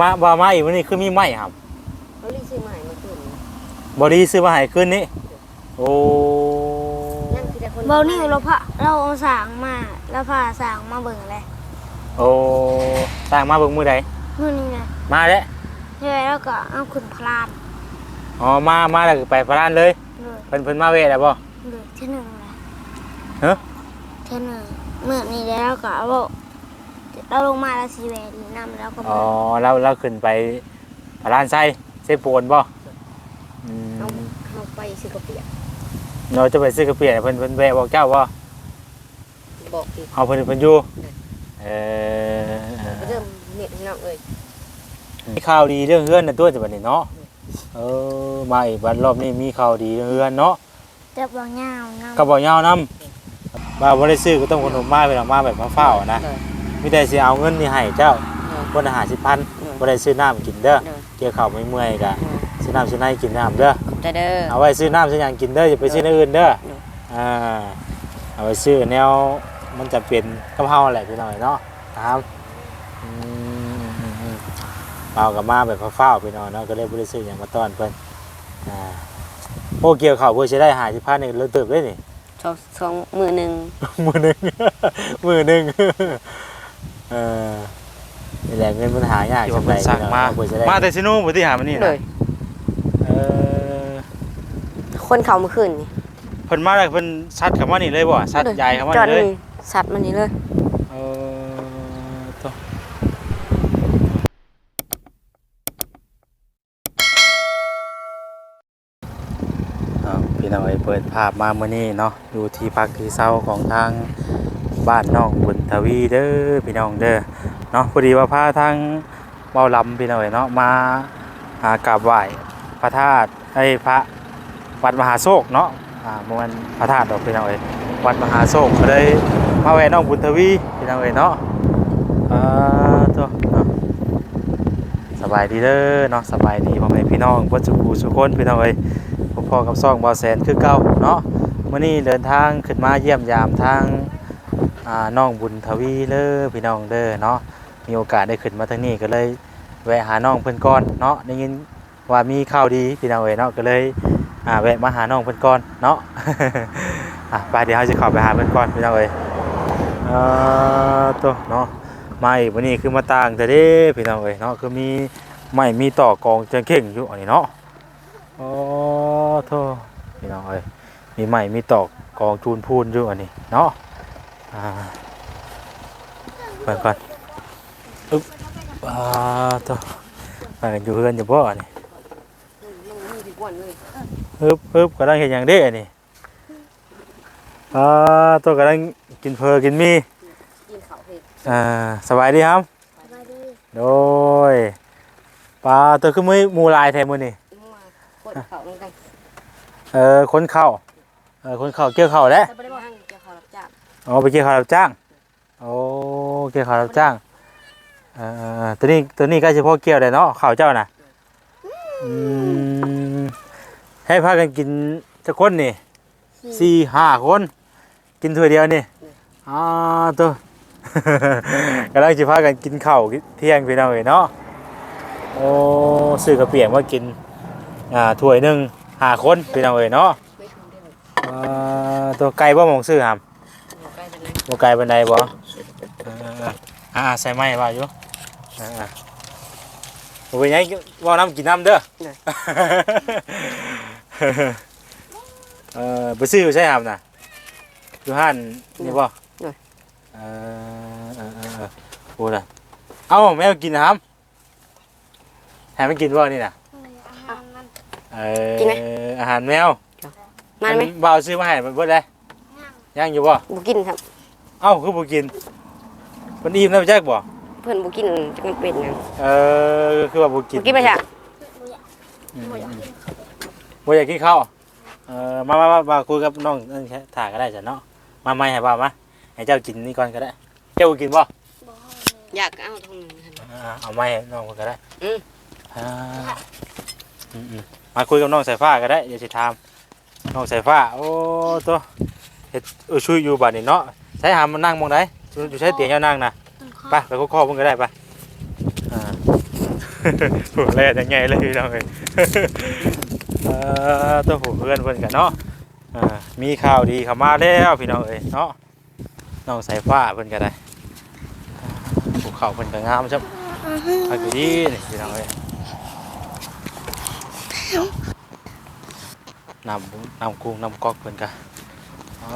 มาบ่มาอีกวันนี้คือมีไม้ครับเขาเรียกชื่อใหม่มาขึ้นบอดีซื้อมาให้คืนนี้โอ้นั่นคือแต่คนเบานี่เราพะเราเอาสางมาแล้วพาสางมาเบิ่งเลยโอ้สร้างมาเบิ่งมือใดมื่อนี้นะมาแล้วใช่แล้วก็เอาขุนพลานอ๋อมามาแล้วก็ไปพระรานเลยเลยเพิ่นเพิ่นมาเวทแล้วบ่เลยเท่าหนึ่งเลยฮะเท่าหนึ่งเมื่อนี้แล้วก็เอา เราลงมาแล้วสีแหวนนำแล้วก็อ๋อเราเราขึ้นไปพระรานไส้เซโปนบ่อืมเอาเอาไปซื้อกระเปียกเราจะไปซื้อกระเปียกเพิ่นเพิ่นแวะบอกเจ้าบ่บอกอีกเอาเพิ่นเพิ่นอยู่เออก็เริ่มเน็ตให้น้องเอ้ยมีข่าวดีเรื่องเฮือนน่ะตัวจะบัดนี้เนาะ เออมาอีกบัดรอบนี้มีข่าวดีเรื่องเฮือนเนาะแต่บางอย่างนำกระบอกยาวนํบ่าบ่ได้ซื้อก็ต้องขนมมาไปหลังมาแบบมาเฝ้านะเลย มีแต่สิเอาเงินนี่ให้เจ้าเลยคนอาหาร10,000บ่ได้ซื้อน้ำกินเด้อเลยเกี่ยวข้าวไม่เมื่อยก็ซื้อน้ำซื้อในกินน้ำเด้อขอบใจเด้อเอาไว้ซื้อน้ำซื้อหยังกินเด้ออย่าไปซื้อในอื่นเด้อเอออ่าเอาไว้ซื้อแนวมันจะเป็นกับเฮาแหละพี่น้อยเนาะครับอืมอืมอืมเอากับมาแบบเฝ้าๆพี่น้อยเนาะก็เลยบ่ได้ซื้อหยังมาต้อนเพิ่นอ่าโอ้เกี่ยวข้าวเพื่อสิได้หาสิพันนี่เลิกเติบเลยนี่สองสองมือหนึ่งมือหนึ่งมือหนึ่ง เออนี่แหละเงินมันหายากที่ว่าเพิ่นสั่งมาเพื่อจะได้มาแต่ซิโน่บ่ที่หามันนี่เลนะย เออคนเขาเมื่อคืนนี่เพิ่นมาแล้วเพิ่นซัดเข้ามานี่เลยบ่ซัดยายเข้ามาจอดนี่เลย นี่สัตว์มันนี่เลย เออตัวเอาพี่น้องเอ้ยเปิดภาพมาเมื่อนี้เนาะอยู่ที่พักที่เศร้าของทาง บ้านน้องบุญทวีเด้อพี่น้องเด้อเนาะพอดีว่าพาทางเบาลำพี่น้องเอ้ยเนาะมาหากราบไหว้พระธาตุไอ้พระวัดมหาโศกเนาะอ่าบ่แมันพระธาตุดอกพี่น้องเอ้ยวัดมหาโศกก็เลยมาแวะน้องบุญทวีพี่น้องเอ้ยเนาะอ่าตัวเนาะสบายดีเด้อเนาะสบายดีพ่อแม่พี่น้องเพิ่นสุขูสุคนพี่น้องเอ้ยพ่อกับซ่องบอแสนคือเก่าเนาะมื่อนี้เดินทางขึ้นมาเยี่ยมยามทาง น้องบุญทวีเลอพี่น้องเด้อเนาะมีโอกาสได้ขึ้นมาทางนี้ก็เลยแวะหาน้องเพิ่นก่อนเนาะได้ยินว่ามีข่าวดีพี่น้องเอ๋ยเนาะก็เลยแวะมาหาน้องเพิ่นก่อนเนาะไปเดี๋ยวเราจะข้าไปหาเพิ่นก่อนพี่น้องเอ๋ยเอ่อตัวเนาะมาอีกวันนี้คือมาต่างแต่เด้พี่น้องเอ๋ยเนาะคือมีไม่มีต่อกองจังเข่งอยู่อันนี้เนาะโอ้โทษพี่น้องเอ้ยมีใหม่มีตอกกองจูนพูนอยู่อันนี้เนาะ อ่าไปก่อนอึ๊บอ่าโทษไปกันอยู่เพื่อนอยู่บ่อันนี้ลงมือดีกว่าเลยอึ๊บอึ๊บกำลังเห็นอย่างเด้อันนี้อ่าตัวกำลังกินเพอกินมีกินเขาวเพลงอ่าสบายดีครับสบายดีโดยปลาตัวคือมือหมูลายแทนมือนี่มาคนเขาลงกันเออคนเข้าเออคนเข้าเกี่ยวเข้าแล้วแต่ไม่ได้บ อ๋อไปเกี่ยวข้าวรับจ้างโอ้เกี่ยวข้าวรับจ้างเอ่อตัวนี้ตัวนี้ก็เฉพาะเกี่ยวเลยเนาะข้าวเจ้าน่ะอืมให้พากันกินจะคนนี่สี่ห้าคน กินถ้วยเดียวนี่อ่าตัวกำลังจะพากันกินข้าวเที่ยงพี่น้องเอ๋ยเนาะโอ้ซื้อกระเปียกมากินอ่าถ้วยหนึ่งห้าคนพี่น้องเอ๋ยเนาะอ่าตัวไก่บ่มองซื้อหาม บอกใกล้จะไหนบ่ไกลปานใดบ่เอออ่าใส่ไม้ว่าอยู่อ่าบ่เป็นหยังว่าน้ำกินน้ำเด้อเออไปซื้ออยู่ใช่ครับน่ะอยู่ห้านนี่บ่เออเออเออเออโอ้ล่ะเอ้าแมวกินน้ำให้มันกินบ่นี่น่ะอาหารมันเอออาหารแมวมาไหมบ่าวซื้อมาให้มันเบิดเลยยังอยู่บ่บุกินครับ เอ้าคือบ่กินมันอิ่มแล้วแจ๊กบ่เพื่อนบุกินจะมันเป็นไงเออคือว่าบุกินบุกินไปจ้ะอืมอืมบ่อยากกินข้าวเออมามามามาคุยกับน้องนั่นแค่ถ่ายก็ได้จ้ะเนาะมาไม่ให้บ่าวมาให้เจ้ากินนี่ก่อนก็ได้ เจ้าบ่กินบ่บ่ฮอดเลยอยากเอาตรงนึงครับอ่าเอาไม้ให้น้องก็ได้อืม อ่าอืมอืมมาคุยกับน้องสายฟ้าก็ได้อย่าสิถามน้องสายฟ้า โอ้ตัวเฮ็ดเออช่วยอยู่บัดนี้เนาะ ใช้หามันนั่งมองได้อยู่ใช้เตียงเจ้านั่งนะมันขอไปไปคุกคอเพิ่นก็ได้ไปอ่าหัวแรกยังไงเลยพี่น้องเอ้ยเออตัวผู้เพื่อนเพิ่นกันเนาะอ่ามีข่าวดีเข้ามาแล้วพี่น้องเอ้ยเนาะน้องสายฟ้าเพิ่นก็ได้ภูเขาเพิ่นก็งามจังอากาศดีนี่พี่น้องเอ้ยน้ำน้ำกุ้งน้ำก๊อกเพิ่นก็อ่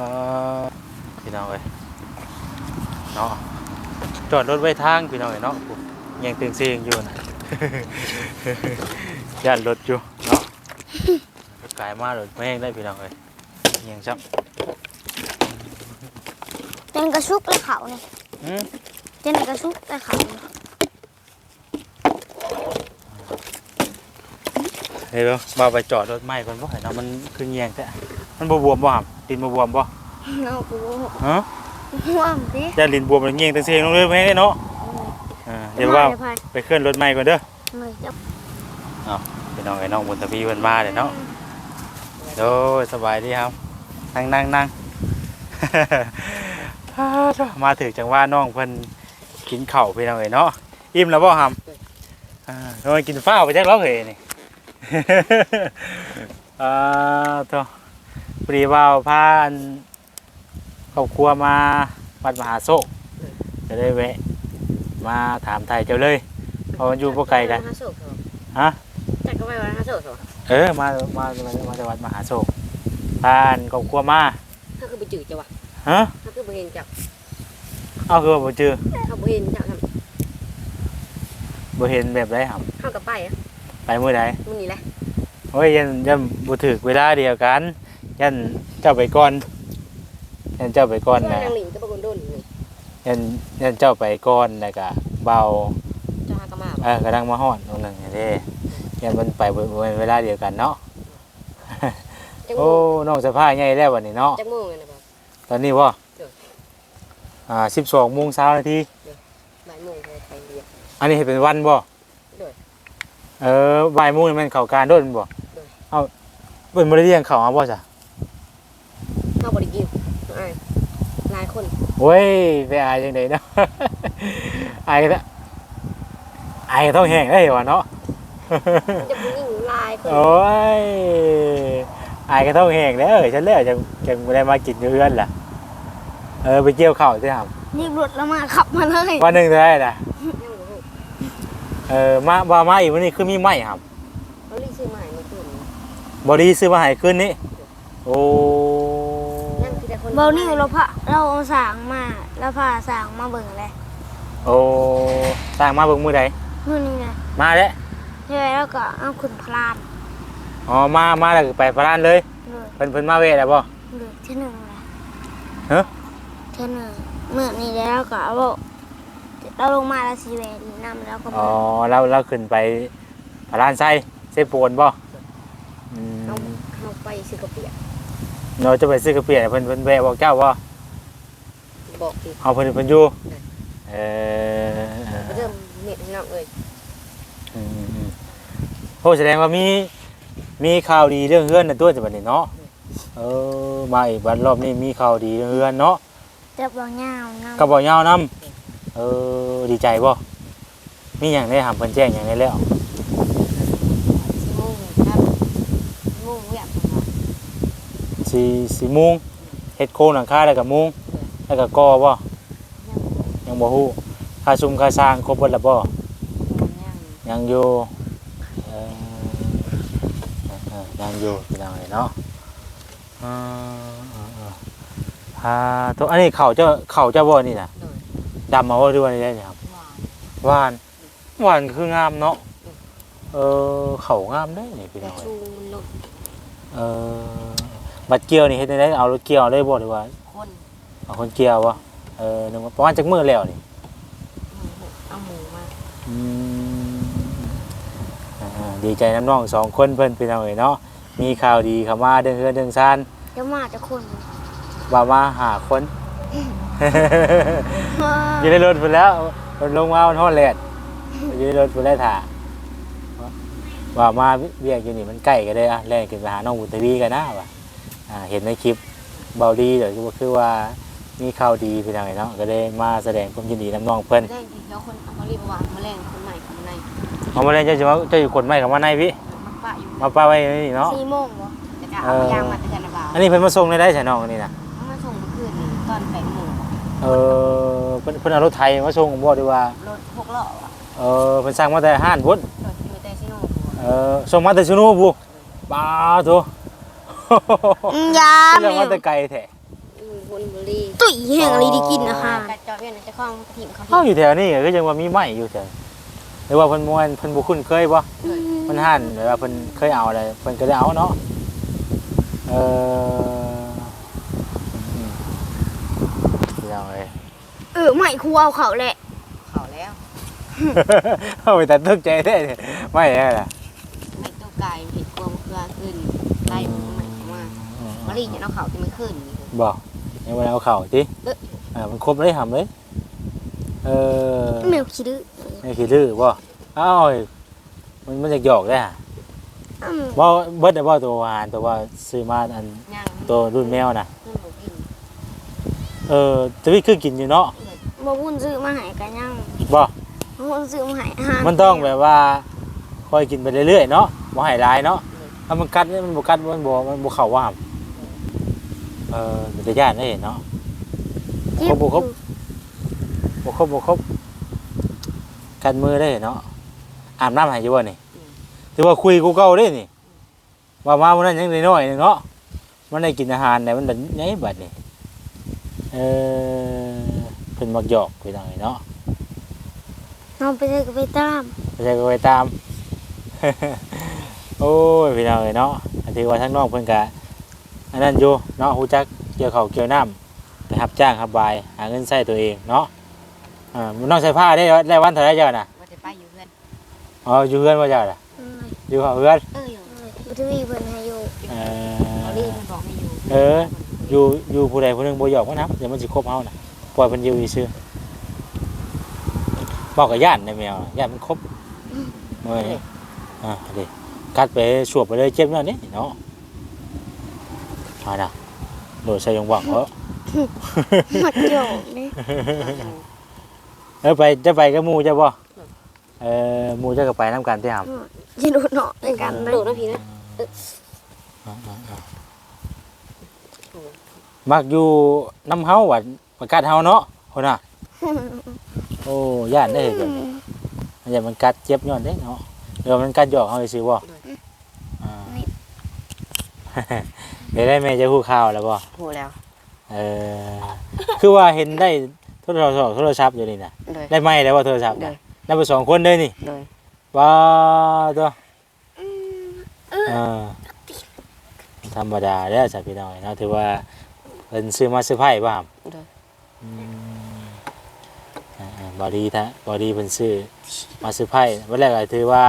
า พี่น้องเอ้ยเนาะจอดรถไว้ทางพี่น้องเอ้ยเนาะปุ๊บยังตึงเสียงอยู่นะย่านรถอยู่เนาะกลายมาเลยไม่แห้งได้พี่น้องเลยยังจับเต้นกระชุกและเขาเนี่ยอืมเต้นกระชุกและเขาเนี่ยเฮ้ยเบลมาไปจอดรถไหม้ก่อนบ่เห็นเนาะมันคือเงียงแต่มันบวมบ่หามดินบวมบ่ เอากูฮะห่วงสิย่านดินบวมมันเงียงตั้งเสียงลงเลยไม่ให้ได้เนาะอ่าเดี๋ยวว่าไปไปเคลื่อนรถไหม้ก่อนเด้อเลยจะพี่น้องไอ้น้องบุญตะพีเพิ่นมาเลยเนาะโดยสบายดีครับ นั่งนั่งนั่งมาถึงจังว่าน้องเพิ่นกินข้าวพี่น้องเอ้ยเนาะอิ่มแล้วบ่หำอ่าโดยกินฟ้าวไปจักแล้วเฮ้ยนี่อ่าตัวปรีว่าวพาอัน ครอบครัวมาวัดมหาโศกจะได้แวะ มาถามไทยเจ้าเลยเพราะมันอยู่บ่ไกลกันมาโศกเหรอฮะจักก็ไปวันมาโศกเหรอเออมามามามาจากวัดมหาโศกผ่านครอบครัวมาถ้าคือไปจืดจ้ะวะฮะถ้าคือไปเห็นจับเอาคือว่าบ่เจอถ้าไปเห็นจับทบ่เห็นแบบไรครับำเข้ากับไปอะไปมื้อใดมันนี่แหละโอ้ยยันยันบ่ถึกเวลาเดียวกัน ยันเจ้าไปก่อน ยันเจ้าไปก่อนช่วยนะนางหลิงก็บางคนโดนนี่ยันยันเจ้าไปก่อนแล้วก็เบาเจ้าฮากามาเออกำลังมาฮอดตรงนั้นเด้ยันมันไปบ่บ่เวลาเดียวกันเนาะจังโมโอ้งน้องสะพายใหญ่แล้ววันนี้เนาะจังโมงเลยนะบอกตอนนี้บ่เอออ่า12โมงเช้านาทีบ่ายโมงเลยไปเรียนอันนี้เห็นเป็นวันบ่ด้วยเออบ่ายโมงนี่มันเข้าการโดนบ่ด้วยเอาเพิ่นบ่ได้เลี้ยงเขาเอาบ่จ้ะเข้าบริกินอายหลายคนโอ้ยไปอายจังไดเนาะ อายก็ได้อายก็ต้องแห้งได้วะเนาะ จะผู้หญิงหลายคนโอ้ยอายก็ต้องแห้งแล้วเอ้ยฉันแล้วจังจังบ่ได้มากินอยู่เรือนล่ะ เออไปเกี่ยวข้าวสิครับนี่รถแล้วมาขับมาเลยวันหนึงเท่าไหร่ล่ะ ยังบ่ฮู้เออมาว่ามาอีกวันนี้คือมีไม้ครับ เขาเรียกชื่อใหม่เมื่อคืนบ่ดีซื้อมาให้คืนนี้โอ้นั่นคือแต่คน เบานี่เราพะเราเอาสางมาแล้วพาสางมาเบิ่งเลยโอ้สร้างมาเบิ่งมื้อใดนู่นนี่ไงมาแล้วใช่แล้วก็เอาขุนพลานอ๋อมามาแล้วก็ไปพระรานเลยเลยเพิ่นเพิ่นมาเวทแล้วบ่เลยเท่าหนึ่งเลยฮะเท่าหนึ่งเมื่อนี้แล้วก็เอาเราลงมาแล้วสีแหวนนำแล้วก็อ๋อเราเราขึ้นไปพระรานไส้เซโปนบ่อืม เอาเอาไปซื้อกระเปียก เราจะไปซื้อกระเปียกเพิ่นเพิ่นแวะบอกเจ้าบ่บอกอีกเอาเพิ่นเพิ่นอยู่เออเริ่มเน็ตให้น้องเอ้ยอืมอืมโอ้แสดงว่ามีมีข่าวดีเรื่องเฮือนน่ะตัวจังบัดนี้เนาะเออมาอีกบัดรอบนี้มีข่าวดีเรื่องเฮือนเนาะจะบางยาวนำก็บ่ยาวนํเออดีใจบ่มีหยังได้ถามเพิ่นแจ้งหยังได้แล้ว โมงครับโมงอยากทำงาน สี่สี่โมงเฮ็ดโครงหลังคาแล้วก็มุงแล้วก็ก่อบ่ยังบ่ฮู้ค่าซุมค่าสร้างครบเบิดแล้วบ่ยังยังอยู่เอ่อเอ่อยังอยู่พี่น้องเอ้ยเนาะอ่าอ่าอ่าอ่าตัวอันนี้เขาเจ้าเขาเจ้าบ่นี่น่ะโดยดำมาบ่ด้วยนี่ได้นี่ครับหวานหวานหวานคืองามเนาะเออเขางามได้นี่พี่แต่น้องเอ้ยชูมันลงเออ บัดเกี่ยวนี่เฮ็ดได้เอารถเกี่ยวได้บ่หรือว่าคนเอาคนเกี่ยววะเออนึกว่าประมาณจักมือแล้วนี่เอาหมูมาอืมอ่าดีใจน้ำน้องสองคนเพิ่นพี่น้องเอ้ยเนาะมีข่าวดีเข้ามาเดินเฮือนเดินซานจะมาจะคนว่ามาหาคนอยู่ในรถเพิ่นแล้วรถลงมามันฮอดแลดอยู่ในรถเพิ่นแล้วถ่าว่ามาเวียกอยู่นี่มันใกล้กันเลยอะแล่นขึ้นไปหาน้องบุญทวีกันนะว่ะอ่า เห็นในคลิปเบาดีเดี๋ยวก็คือว่ามีข่าวดีพี่น้องเอ้ยเนาะก็ได้มาแสดงความยินดีน้ำน้องเพิ่นแรงทีเดียวคนเอามารีบวางมาแรงคนใหม่คนในเอามาเลยเจะจะมาเจะอยู่คนใหม่กับมาในพี่มักปะอยู่มาป้าไว้นี่เนาะสี่โมงบ่แต่ก็เอายางมาแต่กันนะบ่าวอันนี้เพิ่นมาส่งได้ได้ใช่น้องอันนี่นะเอามาส่งเมื่อคืนนี้ตอนแปดโมงเออเพิ่นเพิ่นเอารถไทยมาส่งบ่ดีว่ารถหกล้ออะเออเพิ่นสั่งมาแต่ห้านพุ่นรถอยู่แต่ซิโน่เออส่งมาแต่ซุนูบุป้าโถอืม ยาเรื่องแมมาวแต่ไกลแท้อืมบุญบุรีตุ๋ยแห่งอะไรได้กินนะคะกัดจอบเนี่ยนะเจะคล้าของกระถิ่นเขาเฮาอยู่แถวนี้ก็ยังว่ามีไม้อยู่แถวหรือว่าเพิ่นม่วนเพิ่นบ่คุ้นเคยบ่เพิ่นหันหรือว่าเพิ่นเคยเอาอะไรเพิ่นก็ได้เอาเนาะเอออืมเดี๋ยวเลยเออไม่ครูเอาเขาแหละเขาแล้วเอาไปตัดตึกใจได้เนี่ยไม่ได้ล่ะ มารีเนี่ยเอาเขาที่มันขึ้นนี่คือบอกยังไม่ได้เอาเข่าติเอ๊ะอ่ามันครบเลยหำเลยเออแมวขี้ดื้อไม่คิดดื้อบ่เอ้าวมันมันจะหยอกได้อะอืมบ่เบิดได้บ่ตัววานตัวว่าซื้อมาอันย่างตัวรุ่นแมวน่ะ ขึ้นหมูกินเออแตวิคือกินอยู่เนาะบ่วุ่นซื้อมาให้กันยังบ่บ่วุ่นซื้อมาให้อาหารมันต้องแบบว่าคอยกินไปเรื่อยๆเนาะบ่ให้ร้ายเนาะถ้ามันกัดเนี่ยมันบ่กัดมันบ่มันบ่เข้าว่าม เออมันจะย่านได้เนาะจิ๊ครบบ่ครบ บ่ครบบ่ครบกันมือได้เนาะอาบน้ำให้อยู่บ่นี่ถือว่าคุยกูเก่าเด้นี่ว่ามาวันนั้นยังน้อยๆหนึงเนาะมันได้กินอาหารได้มันได้ไงบัดนี่เออเพิ่นมักหยอกไปทางนี้เนาะเอาไปเลยก็ไปตามไม่ใช่ก็ไปตาม โอ้ยพี่น้องเอ้ยเนาะอันที่ว่าทั้งน้องเพิ่นกะ อันนั้นอยู่เนาะฮู้จักเกี่ยวข้าวเกี่ยวน้ำไปรับจ้างรับบายหาเงินใช้ตัวเองเนาะอ่ามันน้องใส่ผ้าได้ได้วันเท่าไหรเจ้าน่ะว่าจะไปอยู่เพื่อนอ๋ออยู่เฮือนว่าเจ้าน่ะอืมอยู่กับเฮือนเอออยู่บุตรีเพิ่นให้อยู่เอมาอรีมันบอกให้อยู่เอออยู่อยู่ผู้ใดผู้หนึงบ่หยอกมันนะเดี๋ยวมันสิครบเฮาน่ะปล่อยมันอยู่ซื่อบอกกับย่านได้แมวย่านมันครบเมื่อยอ่าเดิกัดไปสวบไปเลยเจ็บนั่นนี่เนาะ มาน่ะโดดใส่ยงหวังเหรอมัดโยกนี่เออไปจะไปกับหมู่จะบ่เออหมู่จะก็ไปนํกันที่หามสิดูเนาะในกันเลยโดดนะพี่นะมักอยู่น้ำเฮาว่าประกาศเฮาเนาะคนน่ะโอ้ย่านได้เห็นมันอย่ามันกัดเจ็บย้อนเด้เนาะเดี๋ยวมันกัดหยอกเฮาซื่อบ่อ่า เดี๋ยวได้แม่จะฮู้ข่าวแล้วบ่โหแล้ว เออ คือว่าเห็นได้โทรศัพท์โทรศัพท์อยู่นี่น่ะเลยได้ไหมแล้วว่าโทรศัพท์เลน่ะยได้ไปสองคนเลยนี่เลยว้าตัวอ่าธรรมดาแล้วจ้ะพี่น้อยเนาะถือว่าเพิ่นซื้อมาซื้อไผ่บ่ามเลยอืมอ่าๆบอดี้ทะบอดี้เพิ่นซื้อมาซื้อไผ่วันแรกก็ถือว่า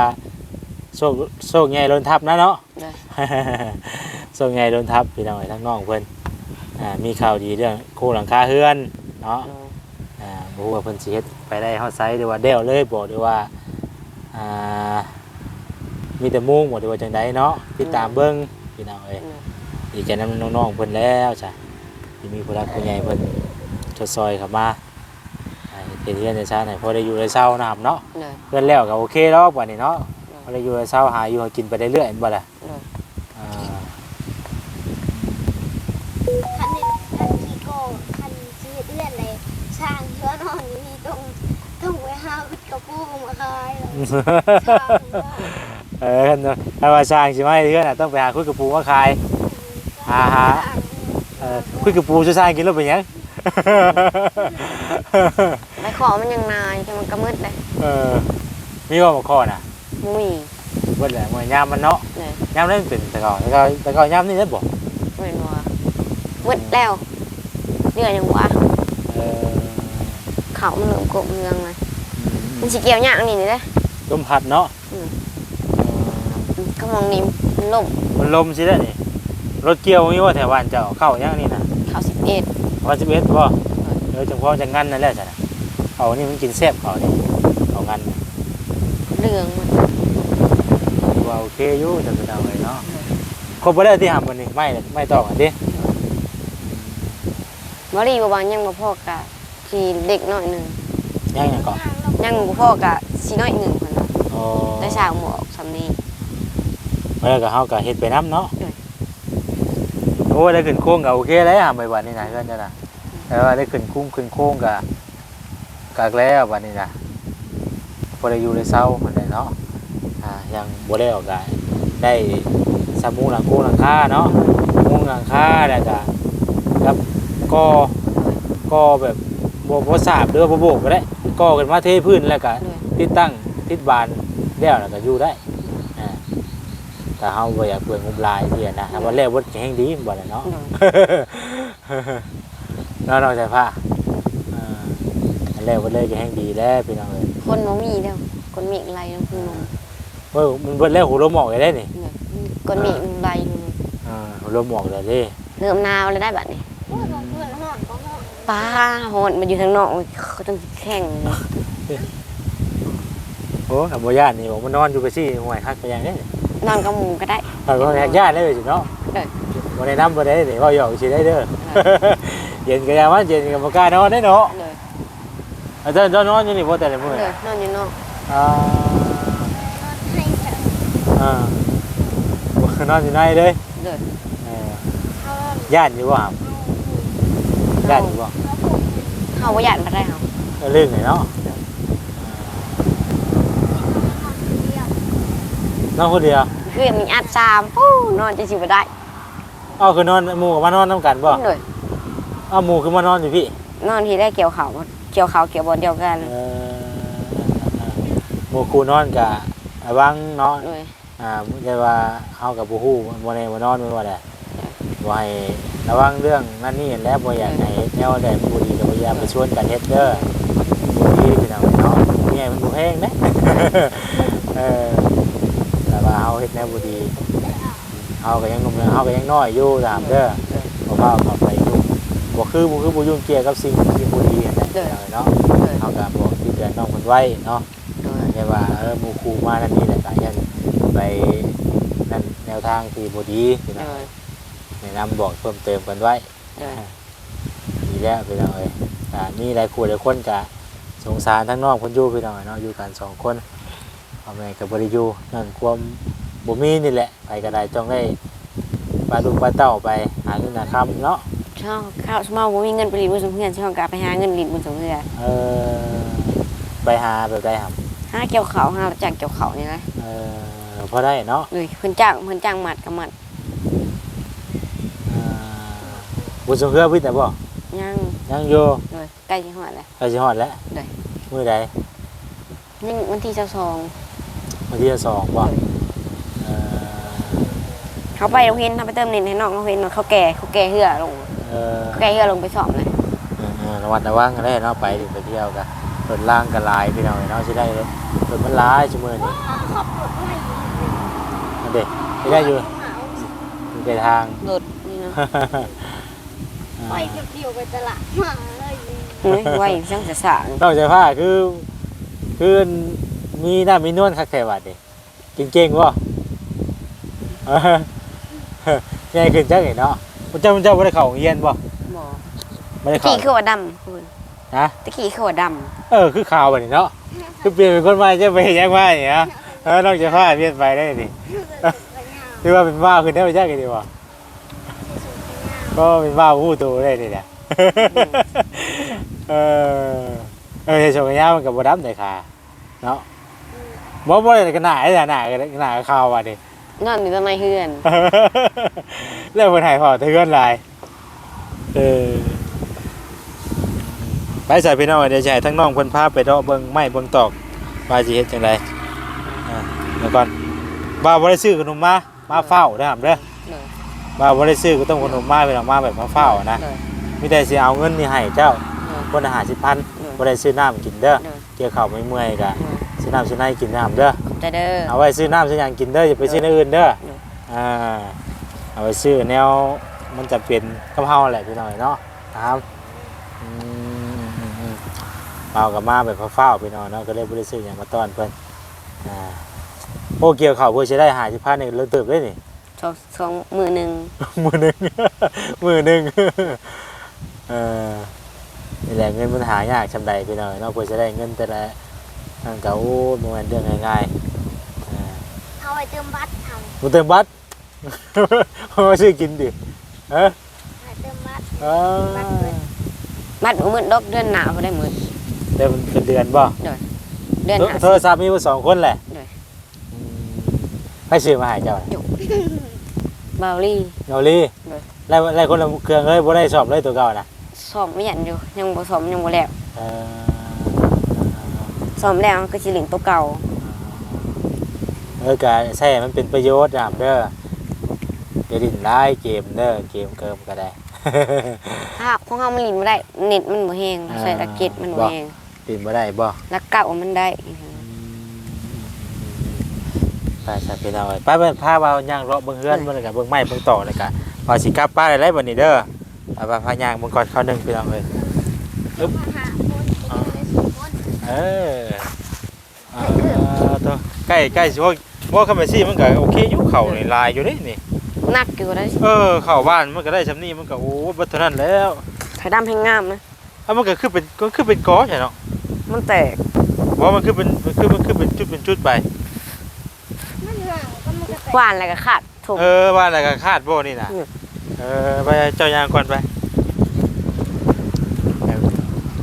โชคโชคใหญ่ล้นทับนะเนาะเลยโชคใหญ่ล้นทับพี่น้อยทั้งน้องเพิ่นอ่ามีข่าวดีเรื่องโครงหลังคาเฮือนเนาะ อ่าบ่รู้ว่าเพิ่นสิเฮ็ดไปได้ฮอดไซส์หรือว่าเดวเลยบ่หรือว่าอ่ามีแต่มุ่งบ่หรือว่าจังไดเนาะติดตามเบิ่งพี่น้องเอ้ยดีใจนำน้องๆเพิ่นแล้วจ้ะที่มีผู้รักผู้ใหญ่เพิ่นชดซอยเข้ามาอ่าเฮ็ดเรือนในชาติให้พอได้อยู่ได้เช้านะครับเนาะเลยเพื่อนแล้วก็โอเคแล้วบัดนี้เนาะ พอได้อยู่ได้เช้าหาอยู่หากินไปเรื่อยๆบ่ล่ะเลยอ่าคันนี้คันขี้โกงคันชีวิตเลื่อนเลยช่างเชื้อนอนอยู่นี่ต้องต้องไปหาวิดกระปูมาขายช่างว่าเออเนาะถ้าว่าสร้างสิมาให้เรือนน่ะต้องไปหาคุยกับปู่มาขายหาหาเออคุยกับปู่จะสร้างกินแล้วเป็นหยัง ไปขอมันยังนานจนมันก็มืดเลยเออมีว่าบอกข้อน่ะ มุ้ยเบิดแหละมวยยามมันเนาะเลยยามนั้นเป็นแต่ก่อนแต่ก่อนแต่ก่อนยามนี่ได้บ่เหมือนว่ามืดแล้วเดือนยังวะเออเขามันเหลืองกบเมืองเลยมันสิเกี่ยวหยางนี่นี่เลยลมพัดเนาะอืมเออก็มองนี่มันล่มมันลมสิได้นี่รถเกี่ยวมีว่าแถวบ้านเจ้าเข้ายังนี่น่ะเขาสิบเอ็ดวัน11บ่เออจังพอจังงั้นนั่นแหละจ้ะนะเขานี่มันกินแซ่บเขานี่เขางั้นนี่เหลืองมันว่า โอเคอยู่จะเป็นเอาไงเนาะครบบ่ได้ที่หามวันนี้ไม่ไม่ต้องอะดิบรีบวางยังบ่พ่อกะทีเด็กน้อยหนึ่งยังยังก่อนยังบ่พ่อกะสีน้อยหนึ่งคนละออ๋อได้สร้างหมวกสำนี้แล้วก็เฮาก็เฮ็ดไปนํเนาะเออโอ้ยได้ขึ้นโค้งก็โอเคแล้วหาไปบัดนี้นะเพื่อนจ้ะนะแต่ว่าได้ขึ้นคุ้มขึ้นโค้งก็ก็แล้วบัดนี้นะบ่ได้อยู่ในเซามันได้เนาะอ่า ยังบ่ได้ออกได้ได้สมุงหลังโค้งหลังคาเนาะมุงหลังคาแล้วก็กับก็ก็แบบบ่บ่สาบเด้อบ่โบกก็ได้ก่อขึ้นมาเทพื้นแล้วก็เลยติดตั้งติดบานแล้วแล้วก็อยู่ได้อ่าแต่เฮาบ่อยากเปลืองงบหลายเที่ยนะถ้าวันแรกบ่แข็งดีบ่ได้เนาะเลยเนาะน้องใส่ผ้าอ่าอันแรกบ่เลยก็แห้งดีแล้วพี่น้องเอ้ยคนบ่มีแล้วคนมีอะไรน้ำพึ่งนม เว้ยมันเบิดแล้วหูลมออกได้นี่เลยคนมีอะไรนมอ่าหูลมออกแล้วเด้เริ่มหนาวแล้วได้บัดนี้โอ้ยบอกเพื่อนหอดก็หอดป้าโหดมันอยู่ทางนอกเขาต้องแข่งโอ้กับบ่ย่านนี่บอกมันนอนอยู่ไปซี่ห่วยคักไปอย่างนี้นอนกับหมูก็ได้ถ้าบ่แฮกย่านได้สิเนาะได้บ่ได้นํบ่ได้นี่เว้าหยอกสิได้เด้อ เย็นก็อย่ามาเย็นก็บ่กล้านอนได้เนาะเลยอาจารย์เจ้านอนอยู่นี่บ่แต่ละมื้อเลยนอนอยู่นอกอ่าให้เถอะ อ่าบ่นอนอยู่ในเลยเลยเออเขาย่านอยู่บ่ครับย่านอยู่บ่เขาผูกเขาว่าหยาดมาได้เขาก็เรื่องนี่เนาะนอนเดียวน้องคนเดียวคือมีอัดซามปู้นอนจะสิบได้เอาคือนอนหมู่กับมานอนน้ำกันบ่เลยเอาหมู่คือมานอนอยู่พี่ นอนที่ได้เกี่ยวเขาเกี่ยวเขาเกี่ยวบอลเดียวกันเออหมู่กูนอนกับระวังเนาะเลย อ่าไม่ใช่ว่าเฮากับบ่ฮู้บ่ได้มานอนไม่ว่าได้บ่ให้ระวังเรื่องนั่นนี่และบ่อยากให้แนวใดมันบ่ดีก็บ่อยากไปชวนกันเฮ็ดเด้อบ่ดีพี่น้องเนาะนี่ไงมันบ่แห้งเด้เออแต่ว่าเฮาเฮ็ดแนวบ่ดีเฮาก็ยังหนุ่มเฮาก็ยังน้อยอยู่ตามเด้อเพราะว่าเขาไปยุ่งบ่คือบ่คือบ่ยุ่งเกี่ยวกับสิ่งที่บ่ดีนั่นแหละเนาะเลยเขาก็บอกที่เดือนน้องเพิ่นไว้เนาะเลยแต่ว่าเออหมู่ครูมานั่นนี่แหละก็ยัน ไปนั่นแนวทางที่บ่ดีพี่เลน้องยแนะนำบอกเพิ่มเติมกันไว้เลยดีแล้วพี่น้องเอ้ยอ่ามีหลายคู่หลายคนก็สงสารทั้งน้องเพิ่นอยู่พี่น้องเนาะอยู่กันสองคนพ่อแม่ก็บ่ได้อยู่นั่นความบ่มีนี่แหละ ไปก็ได้ต้องได้ปลาลูกปลาเต้าไปหาเงินหาค่ำเนาะชอบข้าวสมอว่ามีเงินไปรีดบุญสมเพื่อนชอบกลับไปหาเงินรีดบุญสมเพื่อนเออไปหาแบบได้ครับหาเกี่ยวเขาหาจากเกี่ยวเขานี่นะเออ พอได้เนาะเลยเพิ่นจ้างเพิ่นจ้างหมัดกับหมัดอ่าบุญสงเครือวิทย์แต่บ่ยังยังอยู่เลยใกล้จะหอดแล้วใกล้สิฮอดแล้วได้ มื้อใดนี่วันที่เจ้าซองวันที่สองบ่เออเขาไปโรงเรียนเขาไปเติมเน็ตให้น้องโรงเรียนเขาแก่เขาแก่เหือลงเออเขาแก่เหือลงไปสอบเลยเออเออระวัดระวังกันได้เนาะไปถึงไปเที่ยวกันรถล่างกันหลายพี่น้องเนาะสิได้รถรถมันหลายชั่วโมงนี่ขับรถไม่นั่น เด้สิได้อยู่หนาวอยู่ไปทาง รถนี่เนาะไปเดียวๆไปตลาดมาเลยเฮ้ยไว้ช่างจะสางต้องใจผ้าคือคือมีหน้ามีนวลคักแท้บัดนี่เก่งๆบ่เออใหญ่ขึ้นจังไงเนาะมันเจ้ามันเจ้าบ่ได้เข้าโรงเรียนบ่บอกไม่ได้ตะเข้ากี้คือว่าดำคุณฮะตะกี้คือว่าดเออคือข่าวบัดนี้เนาะคือเปลี่ยนเป็นคนใหม่จะไปเฮ็ดหยังมาอย่างเงี้ยเออนอกจากผ้าเปลี่ยนไปได้นี่ คือว่าเป็นบ้าขึ้นได้บ่จักกันดีบ่ก็เป็นบ้าผู้โตได้นี่แหละเออเออชมกันยามันก็บ่ดำได้ค่ะเนาะบ่บ่ได้กันหน้าไอ้หน้าหน้ากันหน้าข่าวว่านี่ำนอนอยู่ตรงในเฮือนแล้วเพิ่นให้พอเทือนหลายเออไปใส่พี่น้องเดี๋ยวจะให้ทั้งน้องเพิ่นพาไปเดาะเบิ่งไม้เบิ่งตอกว่าสิเฮ็ดจังไดอ่าเดี๋ยวก่อน บ่าวบ่ได้ซื้อขนมมา มาเฝ้าเด้อครับเด้อเลยบ่าวบ่ได้ซื้อก็ต้องขนมมาไปเอามาแบบมาเฝ้านะเลยมีแต่สิเอาเงินนี่ให้เจ้าเลยคนละ50,000เลยบ่ได้ซื้อน้ำกินเด้อเลยเกี่ยวข้าวไม่เมื่อยก็เลยซื้อน้ำซื้อในกินน้ำเด้อขอบใจเด้อ เอาไว้ซื้อน้ำซื้อหยังกินเด้ออย่าไปซื้อในอื่นเด้อเด้ออ่า เอาไว้ซื้อแนวมันจะเป็นกับเฮาแหละพี่น้อยเนาะครับอืมอืมอืมเอากับมาแบบเฝ้าวๆพี่น้อยเนาะก็เลยบ่ได้ซื้อหยังมาต้อนเพิ่นอ่า โอ้เกี่ยวข้าวเพื่อสิได้50,000นี่เลิกเติบเลยนี่ สองสองมือหนึ่งมือหนึ่ง มือหนึ่งเออนี่แหละเงินมันหายากชำใดพี่น้อยเนาะเพื่อจะได้เงินแต่ละนั่นก็โอ้บ่แม่นเรื่องง่ายๆอ่าเอาไปเติมบัตรทบ่เติมบัตรเอามาซื้อกินดิเอ้อำไปเติมบัตรอ่าบัตรเบิด บัดบ่มื้อดอกเดือนหน้าบ่ได้มื้อเดี๋ยวมันเป็นเดือนบ่เดือนหน้าโทรศัพท์มีบ่สองคนแหละได้อืม ให้ซื้อมาให้เจ้าน่ะเบาลี่เงาลีได้ไล่ไล่คนละเครื่องเลยบ่ได้สอบเลยตัวเก่าน่ะซ่อมไม่ยันอยู่ ยังบ่ซ่อมยังบ่แล้วเออซ่อมแล้วก็สิเล่นตัวเก่าเออก็ใช่มันเป็นประโยชน์นะครับเด้ออย่าดิ้นร้ายเกมเด้อเกมเกิมก็ได้ ภาพของเฮามันเลินบ่ได้ เน็ตมันบ่แฮงอ่าใส่ตะเก็ดมันบ่บ่แฮงดิ้นบ่ได้บ่ แล้วเก่ามันได้ ไปสักพี่น้องเอ้ยไปเบิ่งพาว่าย่างเลาะเบิ่งเฮือนเบิ่งแล้วก็เบิ่งไม้เบิ่งต่อเลยก็ว่าสิกลับป้านได้ไรบัดนี้เด้อเอาไปพาย่างเบิ่งก่อนเข้าหนึงพี่น้องเอ้ยมาหาคนไปเจอเลยสองคนเอออ่าตัวใกล้ใกล้สิว่าว่าคำเป็นซี่มันก็โอเคอยู่เข่านี่ลายอยู่เด้นี่หนักอยู่ได้เออเข้าบ้านมันก็ได้ชำนี้มันก็โอ้บัดเท่านั้นแล้วไข่ดำแห้งงามนะเอ้ามันก็คือเป็นก็คือเป็นกอใช่เนาะมันแตกว่ามันคือเป็นมันคือมันคือเป็นจุดเป็นจุดไป มันห่างก็มันก็แตก หวานแล้วก็ขาดถมเออว่าอะไรก็คาดบ่นี่นะอืมเออไปเจ้ายางก่อนไป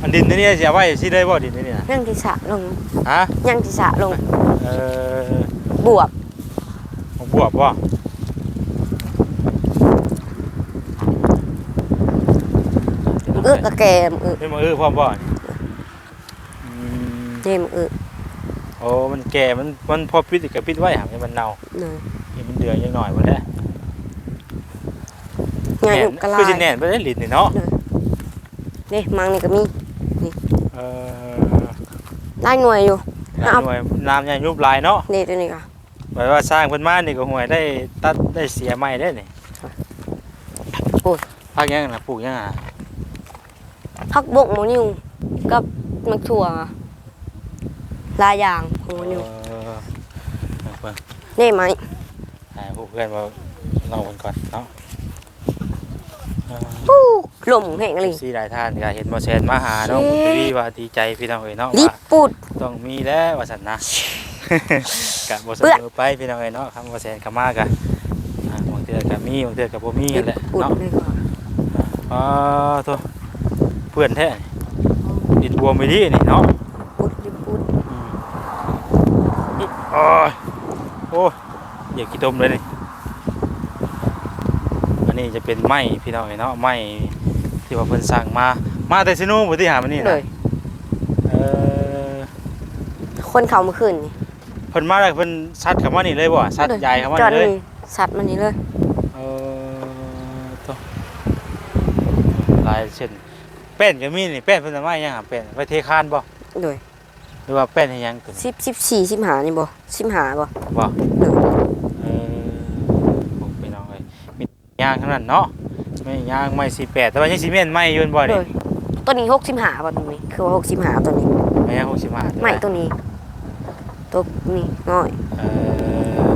อันดินนี่สิเอาไว้สิได้บ่ดินนี่นะยังที่สะลงฮะยังที่สะลงเออบวบของบวบบ่เอื้อกระแกมเอื้อเป็นมืออื้อพร้อมบ่อืมเจมเอื้อโอ้มันแก่มันมันพอปิดอีกก็ปิดไว้หาให้มันเน่าเนยให้มันเดือดยังหน่อยหมดแล้วงานอยู่กะลาคือสิยแน่นไปได้ลิ้นนี่เนาะนี่มังนี่ก็มีเออลายหน่วยอยู่หลายหน่วยน้ำยังยุบลายเนาะนี่ตัวนี้ก็หมายว่าสร้างเพิ่นมานี่ก็ห่วยได้ตัดได้เสียใหม่ได้นี่โอ้ยภาคยังน่ะปลูกยังอะพักบกหมูนิวกับมักถั่วลายยางของหมูนิวเออเอาเพิ่นนี่ไหม หาพวกเพื่อนมาลองกันก่อนเนาะเออปู้ลมแห้งเลยสีหลายท่านก็เห็นบ่แซนมาหาเนาะเย้พี่ว่าดีใจพี่น้องเอ้ยเนาะรีบว่าปูด ต้องมีแล้วว่าสันนะกะบ่เสเปื้อน มอไปพี่น้องเอ้ยเนาะคำว่าแสนกะมากะอ่าบางเทื่อก็มีบางเทื่อก็บ่มีนั่นแหละปูดเนาะ เลยก่อนอ๋อโตัวเพื่อนแท้ดินบวมไปดินี่เนาะปูดรีบปูดอืมโอ้ยโอ้ย อยากกินต้มเลยนี่อันนี้จะเป็นไม้พี่น้องเอ้ยเนาะไม้ที่ว่าเพิ่นสั่งมา มาแต่ซิโนบ่ที่หามันนี่เลนะยเออคนเขาเมื่อคืนนี่เพิ่นมาแล้วเพิ่นซัดเข้ามานี่เลยบ่ซัดยายเข้ามาจอดนี่เลยนี่สัตว์มันนี่เลยเออตัวลายเช่นแป้นก็มีนี่แป้นเพิ่นเอามาหยังหาแป้นไว้เทคานบ่เลยหรือว่าแป้นให้หยังตัวนี้สิบสิบสี่สิบหานี่บ่สิบหาบ่บ่ เลย เออผมไปน้องเอ้ยมี ยางเท่านั้นเนาะไม่ยางไม่48แต่ว่ายังสิแม่นไม่อยืนบ่เลนี่ยตัวนี้หกสิบหาบ่ตัวนี้ คือว่าหกสิบหาตัวนี้ ไม่ยัง65ไม่ตัวนี้ ตัวนี้น้อยเอ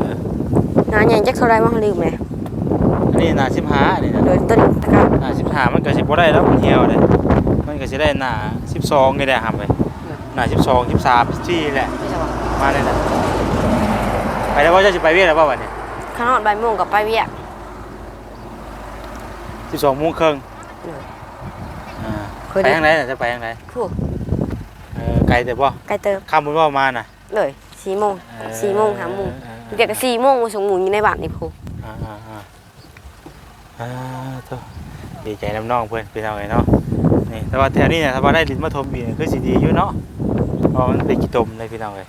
องานใหญ่จักเท่าไรมั้งลืมเลยอันนี้หน้า15นี่นะเลยตัวนี้ตะกร้าหน้า15มันก็สิบ่ได้แล้วมันเหี่ยวเลยมันก็สิได้หน้า12นี่แหละครับไปหน้า12 13 14แหละไม่ใช่บ่มาเลยนะไปแล้วว่าจะไปเวียดแล้วป่าววันนี้ข้างนอกบ่ายโมงกับไปเวียก สิบสองโมงครึ่งเอออ่าเคยไปได้ทางไหนน่ะจะไปทางไหนพูดเออไกลแต่ป่ะไกลเติมข้ามบุญว่ามาน่ะเลยสี่โมงเออสี่โมงห้าโมงเออเดี๋ยวก็สี่โมงมาส่งหมูอยู่ในบ้านนี่พูอ่าอ่าอ่าอ่าโถ่ดีใจน้ำน้องเพื่อนพี่น้องไงเนาะนี่แต่ว่าแถวนี้เนี่ยถ้าว่าได้ลิ้นมาทมบีเนี่ยคือสิดีอยู่เนาะเพราะมันเป็นกี่ตมเลยพี่น้องเลย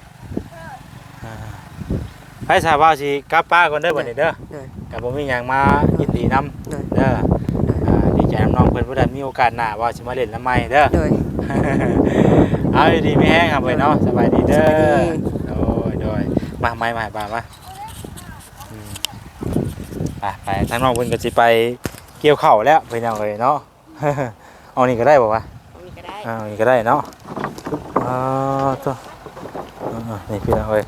อ่าไปสาวว่าสิกลับป้าก่อนเด้อบัดนี้เด้อ เลย กับผมมีหยังมายินดีนำเลยเด้ออ่ ผู้ใดมีโอกาสหน้าว่าสิมาเล่นละไม่เด้อเลยเอาดีๆไม่แห้งครับไปเนาะสบายดีเด้อสบายดีโดยโดยมาไม่มาบ้ามาอืมไปไปทางน้องเพิ่นก็สิไปเกี่ยวเข่าวแล้วไปน้องเลยเนาะ เอานี่ก็ได้บ่วะเอานี่ก็ได้เอานี่ก็ได้เนาะอ่าตัวอ่านี่พี่น้องเอ้ย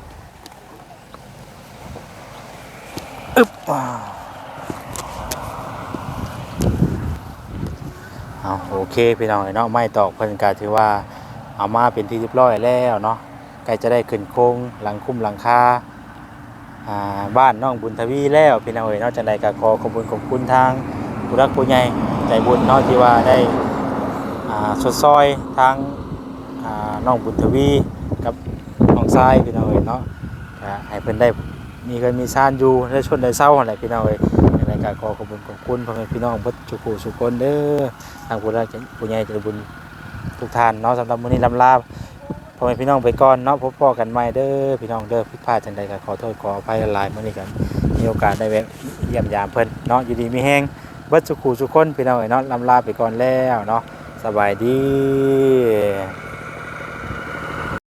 อึ๊บว้าว เอาโอเคพี่น้องเอ้ยเนาะไม่ตอกเพิ่นก็ถือว่าเอามาเป็นที่เรียบร้อยแล้วเนาะใกล้จะได้ขึ้นโครงหลังคุ้มหลังคาบ้านน้องบุญทวีแล้วพี่น้องเอ๋ยเนอกจากใดก็ขอขอบคุณขอบคุณทางผู้รักผู้ใหญ่ใจบุญเนาะที่ว่าได้อ่าสดซอยทางอ่าน้องบุญทวีกับน้องทรายพี่น้องเอ๋ยเนาะให้เพิ่นได้มีเงินมีซานอยู่ได้ชนได้เศร้าอะไรพี่น้องเอ๋ย อย่ารขอขอบคุณขอบคุณพ่อแม่พี่น้องพิ่นทุกผู้ทุกคนเด้อทางผู้รักผู้ใหญ่ใจบุญทุกท่านเนาะสำหรับมื้อนี้ลำลาพ่อแม่พี่น้องไปก่อนเนาะพบพ่อกันใหม่เด้อพี่น้องเด้อผิดพลาดจังใดก็ขอโทษขออภัยหลายมื้อนี้กันมีโอกาสได้แวะเยี่ยมยามเพิ่นเนาะอยู่ดีมีแฮงเบิดสุขูสุคนพี่น้องเอ้เนาะลำลาไปก่อนแล้วเนาะสบายดี